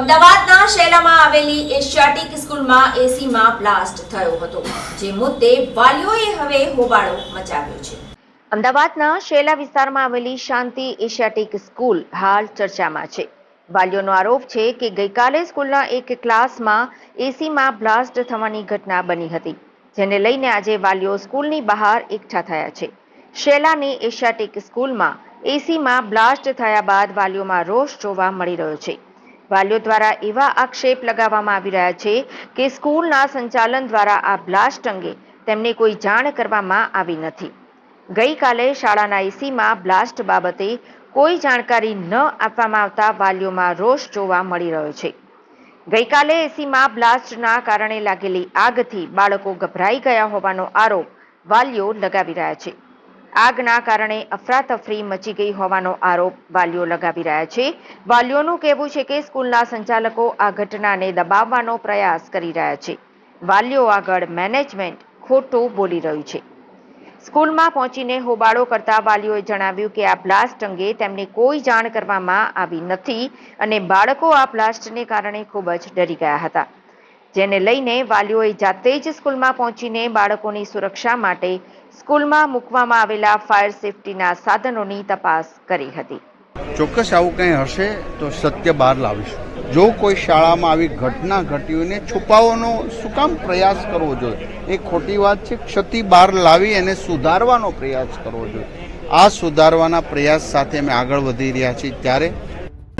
અમદાવાદના શેલામાં આવેલી એશિયાટિક સ્કૂલમાં એસીમાં બ્લાસ્ટ થયો હતો. જે મુદ્દે વાલીઓએ હવે હોબાળો મચાવ્યો છે. અમદાવાદના શેલા વિસ્તારમાં આવેલી શાંતિ એશિયાટિક સ્કૂલ હાલ ચર્ચામાં છે. વાલીઓનો આરોપ છે કે ગઈકાલે સ્કૂલના એક ક્લાસમાં એસીમાં બ્લાસ્ટ થવાની ઘટના બની હતી, જેને લઈને આજે વાલીઓ સ્કૂલની બહાર એકઠા થયા છે. શેલાની એશિયાટિક સ્કૂલમાં એસીમાં બ્લાસ્ટ થયા બાદ વાલીઓમાં રોષ જોવા મળી રહ્યો છે. વાલીઓ દ્વારા એવા આક્ષેપ લગાવવામાં આવી રહ્યા છે કે સ્કૂલના સંચાલન દ્વારા આ બ્લાસ્ટ અંગે તેમને કોઈ જાણ કરવામાં આવી નથી. ગઈકાલે શાળાના એસીમાં બ્લાસ્ટ બાબતે કોઈ જાણકારી ન આપવામાં આવતા વાલીઓમાં રોષ જોવા મળી રહ્યો છે. ગઈકાલે એસીમાં બ્લાસ્ટના કારણે લાગેલી આગથી બાળકો ગભરાઈ ગયા હોવાનો આરોપ વાલીઓ લગાવી રહ્યા છે. આગના કારણે અફરાતફરી મચી ગઈ હોવાનો આરોપ વાલીઓ લગાવી રહ્યા છે. વાલીઓનું કહેવું છે કે સ્કૂલના સંચાલકો આ ઘટનાને દબાવવાનો પ્રયાસ કરી રહ્યા છે. વાલીઓ આગળ મેનેજમેન્ટ ખોટું બોલી રહ્યું છે. સ્કૂલમાં પહોંચીને હોબાળો કરતા વાલીઓએ જણાવ્યું કે આ બ્લાસ્ટ અંગે તેમને કોઈ જાણ કરવામાં આવી નથી અને બાળકો આ બ્લાસ્ટને કારણે ખૂબ જ ડરી ગયા હતા. જેને લઈને વાલીઓએ જાતે જ સ્કૂલમાં પહોંચીને બાળકોની સુરક્ષા માટે સ્કૂલમાં મૂકવામાં આવેલા ફાયર સેફટીના સાધનોની તપાસ કરી હતી. ચોક્કસ આવું કંઈ હશે તો સત્ય બહાર લાવીશું. જો કોઈ શાળામાં આવી ઘટના ઘટી હોય છુપાવવાનો શું કામ પ્રયાસ કરવો જોઈએ? એ ખોટી વાત છે. ક્ષતિ બહાર લાવી એને સુધારવાનો પ્રયાસ કરવો જોઈએ. આ સુધારવાના પ્રયાસ સાથે અમે આગળ વધી રહ્યા છીએ. ત્યારે